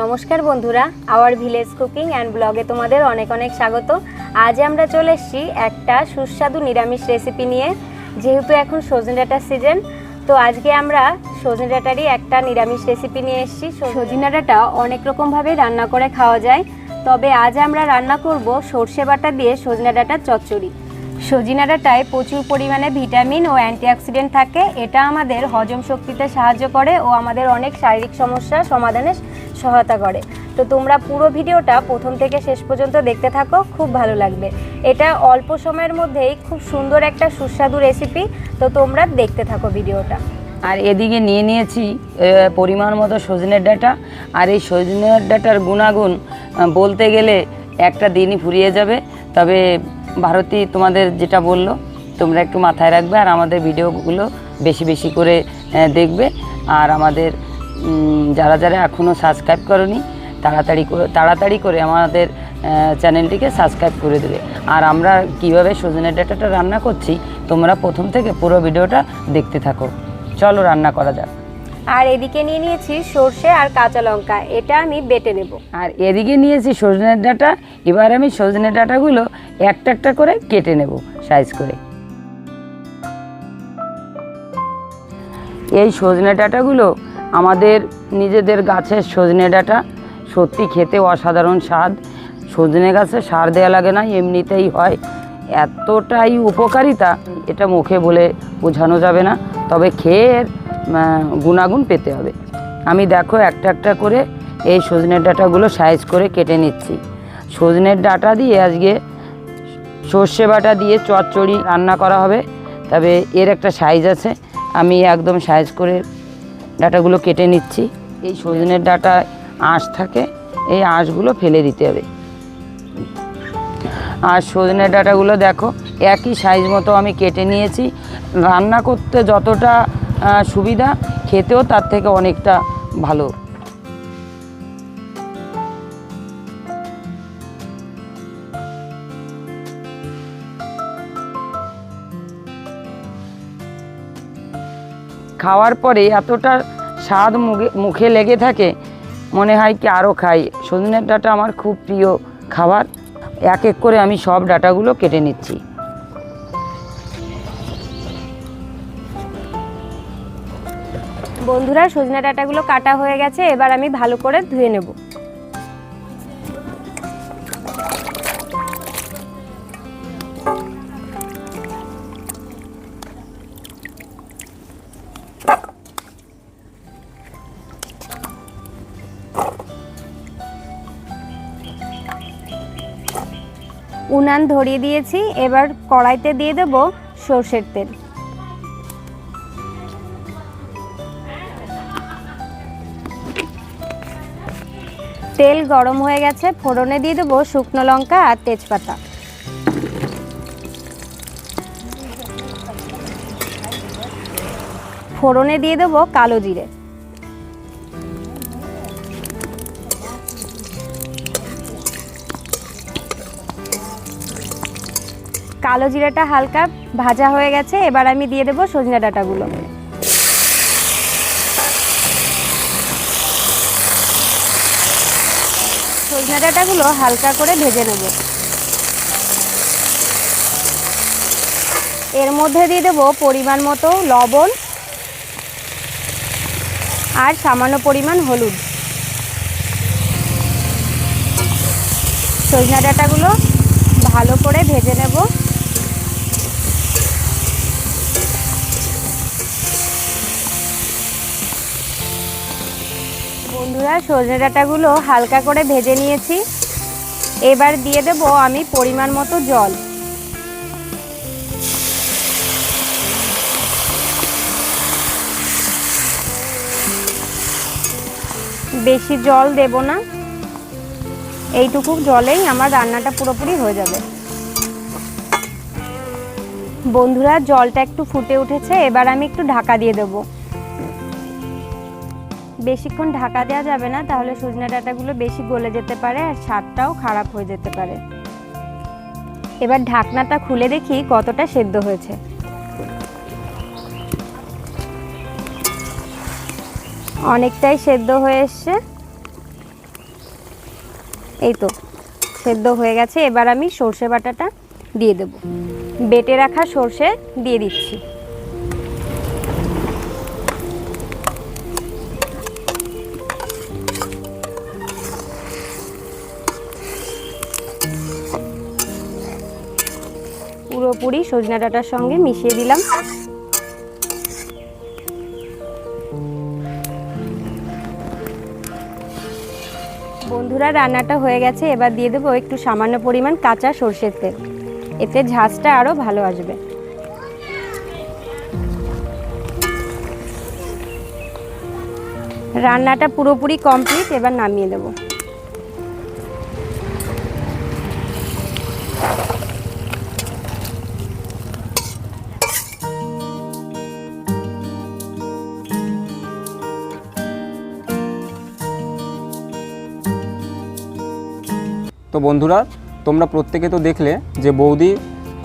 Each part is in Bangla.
নমস্কার বন্ধুরা, আওয়ার ভিলেজ কুকিং অ্যান্ড ব্লগে তোমাদের অনেক অনেক স্বাগত। আজ আমরা চলে এসেছি একটা সুস্বাদু নিরামিষ রেসিপি নিয়ে, যেহেতু এখন সজনে ডাঁটার সিজন, তো আজকে আমরা সজনে ডাঁটারই একটা নিরামিষ রেসিপি নিয়ে এসেছি। সজনে ডাঁটা অনেক রকমভাবে রান্না করে খাওয়া যায়, তবে আজ আমরা রান্না করব সর্ষে বাটা দিয়ে সজনে ডাঁটার চচ্চড়ি। সজিনা ডাঁটায় প্রচুর পরিমাণে ভিটামিন ও অ্যান্টিঅক্সিডেন্ট থাকে। এটা আমাদের হজম শক্তিতে সাহায্য করে ও আমাদের অনেক শারীরিক সমস্যা সমাধানে সহায়তা করে। তো তোমরা পুরো ভিডিওটা প্রথম থেকে শেষ পর্যন্ত দেখতে থাকো, খুব ভালো লাগবে। এটা অল্প সময়ের মধ্যেই খুব সুন্দর একটা সুস্বাদু রেসিপি তো তোমরা দেখতে থাকো ভিডিওটা। আর এদিকে নিয়ে নিয়েছি পরিমাণ মতো সজনের ডাটা। আর এই সজনের ডাটার গুণাগুণ বলতে গেলে একটা দিনই ফুরিয়ে যাবে। তবে ভারতী তোমাদের যেটা বলল, তোমরা একটু মাথায় রাখবে আর আমাদের ভিডিওগুলো বেশি বেশি করে দেখবে। আর আমাদের যারা যারা এখনও সাবস্ক্রাইব করনি, তাড়াতাড়ি করে তাড়াতাড়ি করে আমাদের চ্যানেলটিকে সাবস্ক্রাইব করে দেবে। আর আমরা কীভাবে সজনের ডাটাটা রান্না করছি, তোমরা প্রথম থেকে পুরো ভিডিওটা দেখতে থাকো। চলো রান্না করা যাক। আর এদিকে নিয়ে নিয়েছি সর্ষে আর কাঁচা লঙ্কা, এটা আমি বেটে নেব। আর এদিকে নিয়েছি সজনের ডাঁটা, এবার আমি সজনের ডাঁটাগুলো একটা একটা করে কেটে নেব সাইজ করে। এই সজনে ডাঁটাগুলো আমাদের নিজেদের গাছের সজনে ডাঁটা, সত্যি খেতে অসাধারণ স্বাদ। সজনে গাছে সার দেওয়া লাগে না, এমনিতেই হয়। এতটাই উপকারিতা, এটা মুখে বলে বোঝানো যাবে না। তবে খেয়ে গুণাগুণ পেতে হবে। আমি দেখো একটা একটা করে এই সজনের ডাটাগুলো সাইজ করে কেটে নিচ্ছি। সজনের ডাটা দিয়ে আজকে সর্ষে বাটা দিয়ে চচ্চড়ি রান্না করা হবে। তবে এর একটা সাইজ আছে। আমি একদম সাইজ করে ডাটাগুলো কেটে নিচ্ছি। এই সজনের ডাটা আঁশ থাকে, এই আঁশগুলো ফেলে দিতে হবে। আর সজনের ডাটাগুলো দেখো, একই সাইজ মতো আমি কেটে নিয়েছি। রান্না করতে যতটা সুবিধা, খেতেও তার থেকে অনেকটা ভালো। খাওয়ার পরে এতটা স্বাদ মুখে মুখে লেগে থাকে, মনে হয় কি আরও খাই। সজনের ডাঁটা আমার খুব প্রিয় খাবার। এক এক করে আমি সব ডাটাগুলো কেটে নিচ্ছি। বন্ধুরা, সজনে ডাঁটাগুলো কাটা হয়ে গেছে, এবার আমি ভালো করে ধুয়ে নেব। উনান ধরিয়ে দিয়েছি, এবার কড়াইতে দিয়ে দেব সর্ষের তেল। তেল গরম হয়ে গেছে, ফোড়নে দিয়ে দেবো শুকনো লঙ্কা আর তেজপাতা। ফোড়নে দিয়ে দেবো কালো জিরে। কালো জিরাটা হালকা ভাজা হয়ে গেছে, এবার আমি দিয়ে দেবো সজনে ডাঁটাগুলো। সজনে ডাঁটাগুলো হালকা করে ভেজে নেব। এর মধ্যে দিয়ে দেবো পরিমাণ মতো লবণ আর সামান্য পরিমাণ হলুদ। সজনে ডাঁটাগুলো ভালো করে ভেজে নেব। বন্ধুরা, সজনে ডাঁটাগুলো হালকা করে ভেজে নিয়েছি। এবার দিয়ে দেব আমি পরিমাণ মতো জল। বেশি জল দেব না। এইটুকু জলেই আমার রান্নাটা পুরোপুরি হয়ে যাবে। বন্ধুরা, জলটা একটু ফুটে উঠেছে, এবার আমি একটু ঢাকা দিয়ে দেবো। বেশিক্ষণ ঢাকা দেওয়া যাবে না, তাহলে সজনে ডাঁটাগুলো বেশি গলে যেতে পারে আর স্বাদটাও খারাপ হয়ে যেতে পারে। এবার ঢাকনাটা খুলে দেখি কতটা সেদ্ধ হয়েছে। অনেকটাই সেদ্ধ হয়ে এসছে। এই তো, সেদ্ধ হয়ে গেছে। এবার আমি সর্ষে বাটাটা দিয়ে দেব। বেটে রাখা সর্ষে দিয়ে দিচ্ছি। পুরোপুরি সজনে ডাঁটার সঙ্গে মিশিয়ে দিলাম। বন্ধুরা, রান্নাটা হয়ে গেছে। এবার দিয়ে দেবো একটু সামান্য পরিমাণ কাঁচা সর্ষের তেল। এতে ঝাঁজটা আরও ভালো আসবে। রান্নাটা পুরোপুরি কমপ্লিট। এবার নামিয়ে দেবো। তো বন্ধুরা, তোমরা প্রত্যেকে তো দেখলে যে বৌদি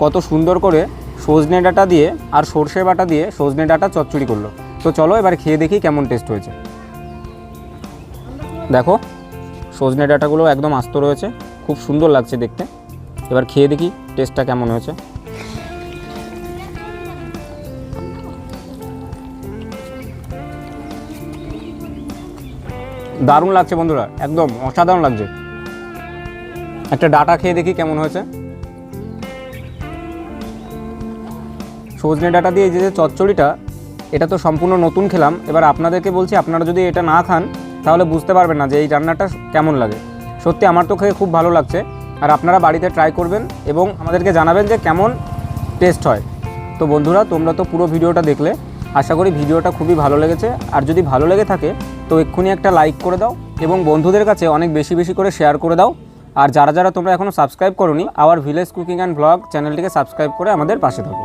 কত সুন্দর করে সজনে ডাটা দিয়ে আর সর্ষে বাটা দিয়ে সজনে ডাটা চচ্চড়ি করল। তো চলো এবার খেয়ে দেখি কেমন টেস্ট হয়েছে। দেখো, সজনে ডাটাগুলো একদম আস্ত রয়েছে, খুব সুন্দর লাগছে দেখতে। এবার খেয়ে দেখি টেস্টটা কেমন হয়েছে। দারুণ লাগছে বন্ধুরা, একদম অসাধারণ লাগছে। একটা ডাটা খেয়ে দেখি কেমন হয়েছে। সজনে ডাটা দিয়ে যে চচ্চড়িটা, এটা তো সম্পূর্ণ নতুন খেলাম। এবার আপনাদেরকে বলছি, আপনারা যদি এটা না খান, তাহলে বুঝতে পারবেন না যে এই রান্নাটা কেমন লাগে। সত্যি আমার তো খেয়ে খুব ভালো লাগছে। আর আপনারা বাড়িতে ট্রাই করবেন এবং আমাদেরকে জানাবেন যে কেমন টেস্ট হয়। তো বন্ধুরা, তোমরা তো পুরো ভিডিওটা দেখলে। আশা করি ভিডিওটা খুবই ভালো লেগেছে। আর যদি ভালো লেগে থাকে, তো এক্ষুনি একটা লাইক করে দাও এবং বন্ধুদের কাছে অনেক বেশি বেশি করে শেয়ার করে দাও। আর যারা যারা তোমরা এখনও সাবস্ক্রাইব করোনি our village cooking and vlog চ্যানেলটিকে সাবস্ক্রাইব করে আমাদের পাশে থাকো।